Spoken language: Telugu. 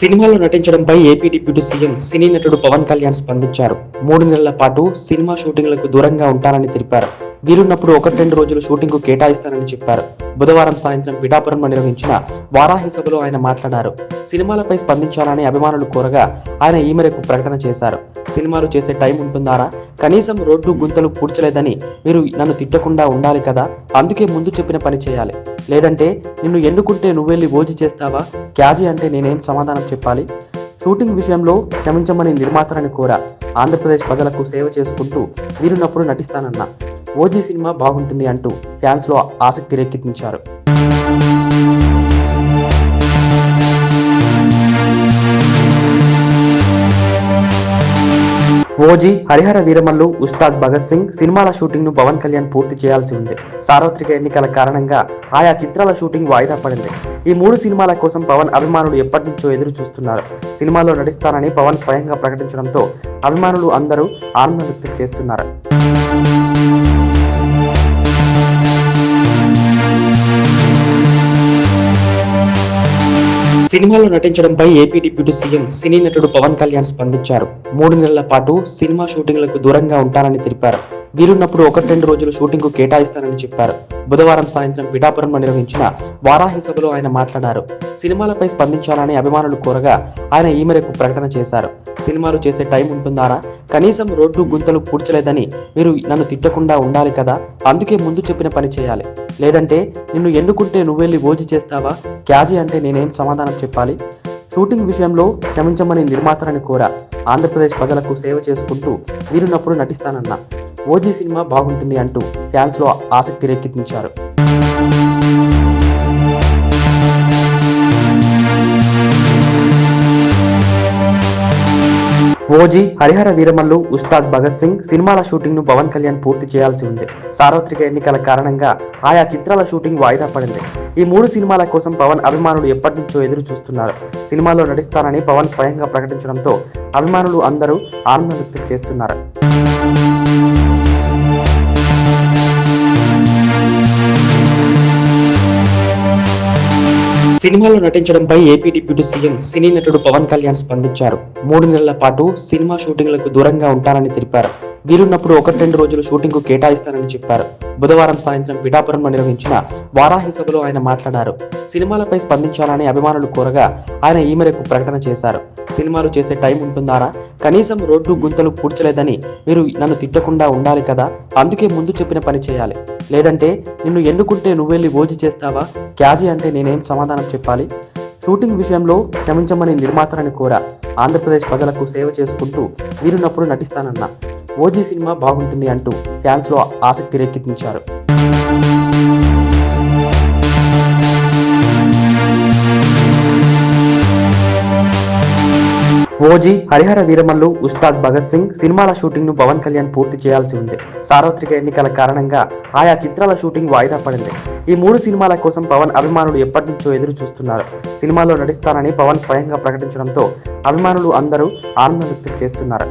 సినిమాలో నటించడంపై ఏపీ డిప్యూటీ సీఎం సినీ నటుడు పవన్ కళ్యాణ్ స్పందించారు. మూడు నెలల పాటు సినిమా షూటింగ్లకు దూరంగా ఉంటానని తెలిపారు. వీలున్నప్పుడు ఒకటి రెండు రోజులు షూటింగ్కు కేటాయిస్తానని చెప్పారు. బుధవారం సాయంత్రం పిఠాపురంలో నిర్వహించిన వారాహి సభలో ఆయన మాట్లాడారు. సినిమాలపై స్పందించాలని అభిమానులు కోరగా ఆయన ఈ మేరకు ప్రకటన చేశారు. సినిమాలు చేసే టైం ఉంటుందారా? కనీసం రోడ్లు గుంతలు పూడ్చలేదని మీరు నన్ను తిట్టకుండా ఉండాలి కదా? అందుకే ముందు చెప్పిన పని చేయాలి. లేదంటే నిన్ను ఎన్నుకుంటే నువ్వెళ్ళి ఓజీ చేస్తావా? క్యాజీ అంటే నేనేం సమాధానం చెప్పాలి? షూటింగ్ విషయంలో క్షమించమని నిర్మాతలని కోరా. ఆంధ్రప్రదేశ్ ప్రజలకు సేవ చేసుకుంటూ వీరున్నప్పుడు నటిస్తానన్నా. ఓజీ సినిమా బాగుంటుంది అంటూ ఫ్యాన్స్లో ఆసక్తి రేకెత్తించారు. ఓజీ హరిహర వీరమల్లు ఉస్తాద్ భగత్ సింగ్ సినిమాల షూటింగ్ను పవన్ కళ్యాణ్ పూర్తి చేయాల్సి ఉంది. సార్వత్రిక ఎన్నికల కారణంగా ఆయా చిత్రాల షూటింగ్ వాయిదా పడింది. ఈ మూడు సినిమాల కోసం పవన్ అభిమానులు ఎప్పటి నుంచో ఎదురు చూస్తున్నారు సినిమాలో నటిస్తానని పవన్ స్వయంగా ప్రకటించడంతో అభిమానులు అందరూ ఆనందం వ్యక్తం చేస్తున్నారు. సినిమాలో నటించడంపై ఏపీ డిప్యూటీ సీఎం సినీ నటుడు పవన్ కళ్యాణ్ స్పందించారు. మూడు నెలల పాటు సినిమా షూటింగ్లకు దూరంగా ఉంటానని తెలిపారు. వీరున్నప్పుడు ఒకటి రెండు రోజులు షూటింగ్కు కేటాయిస్తానని చెప్పారు. బుధవారం సాయంత్రం పిఠాపురంలో నిర్వహించిన వారాహి సభలో ఆయన మాట్లాడారు. సినిమాలపై స్పందించాలని అభిమానులు కోరగా ఆయన ఈ మేరకు ప్రకటన చేశారు. సినిమాలు చేసే టైం ఉంటుందారా కనీసం రోడ్లు గుంతలు పూడ్చలేదని మీరు నన్ను తిట్టకుండా ఉండాలి కదా? అందుకే ముందు చెప్పిన పని చేయాలి. లేదంటే నిన్ను ఎన్నుకుంటే నువ్వెళ్ళి ఓజీ చేస్తావా? క్యాజీ అంటే నేనేం సమాధానం చెప్పాలి? షూటింగ్ విషయంలో క్షమించమని నిర్మాతలని కోరా. ఆంధ్రప్రదేశ్ ప్రజలకు సేవ చేసుకుంటూ వీరున్నప్పుడు నటిస్తానన్నా. ఓజీ సినిమా బాగుంటుంది అంటూ ఫ్యాన్స్లో ఆసక్తి రేకెత్తించారు. ఓజీ హరిహర వీరమల్లు ఉస్తాద్ భగత్ సింగ్ సినిమాల షూటింగ్ను పవన్ కళ్యాణ్ పూర్తి చేయాల్సి ఉంది. సార్వత్రిక ఎన్నికల కారణంగా ఆయా చిత్రాల షూటింగ్ వాయిదా పడింది. ఈ మూడు సినిమాల కోసం పవన్ అభిమానులు ఎప్పటి నుంచో ఎదురు చూస్తున్నారు సినిమాలో నటిస్తానని పవన్ స్వయంగా ప్రకటించడంతో అభిమానులు అందరూ ఆనందం వ్యక్తం చేస్తున్నారు. సినిమాలో నటించడంపై ఏపీ డిప్యూటీ సీఎం సినీ నటుడు పవన్ కళ్యాణ్ స్పందించారు. మూడు నెలల పాటు సినిమా షూటింగ్లకు దూరంగా ఉంటానని తెలిపారు. వీరున్నప్పుడు ఒకటి రెండు రోజులు షూటింగ్కు కేటాయిస్తానని చెప్పారు. బుధవారం సాయంత్రం పిఠాపురంలో నిర్వహించిన వారాహి సభలో ఆయన మాట్లాడారు. సినిమాలపై స్పందించాలని అభిమానులు కోరగా ఆయన ఈ మేరకు ప్రకటన చేశారు. సినిమాలు చేసే టైం ఉంటుందారా? కనీసం రోడ్లు గుంతలు పూడ్చలేదని మీరు నన్ను తిట్టకుండా ఉండాలి కదా? అందుకే ముందు చెప్పిన పని చేయాలి. లేదంటే నిన్ను ఎన్నుకుంటే నువ్వెళ్ళి ఓజీ చేస్తావా? క్యాజీ అంటే నేనేం సమాధానం చెప్పాలి? షూటింగ్ విషయంలో క్షమించమని నిర్మాతలని కోరా. ఆంధ్రప్రదేశ్ ప్రజలకు సేవ చేసుకుంటూ వీరున్నప్పుడు నటిస్తానన్నా. ఓజీ సినిమా బాగుంటుంది అంటూ ఫ్యాన్స్లో ఆసక్తి రేకెత్తించారు. ఓజీ హరిహర వీరమల్లు ఉస్తాద్ భగత్ సింగ్ సినిమాల షూటింగ్ను పవన్ కళ్యాణ్ పూర్తి చేయాల్సి ఉంది. సార్వత్రిక ఎన్నికల కారణంగా ఆయా చిత్రాల షూటింగ్ వాయిదా పడింది. ఈ మూడు సినిమాల కోసం పవన్ అభిమానులు ఎప్పటి నుంచో ఎదురు చూస్తున్నారు సినిమాలో నటిస్తానని పవన్ స్వయంగా ప్రకటించడంతో అభిమానులు అందరూ ఆనందం వ్యక్తం చేస్తున్నారు.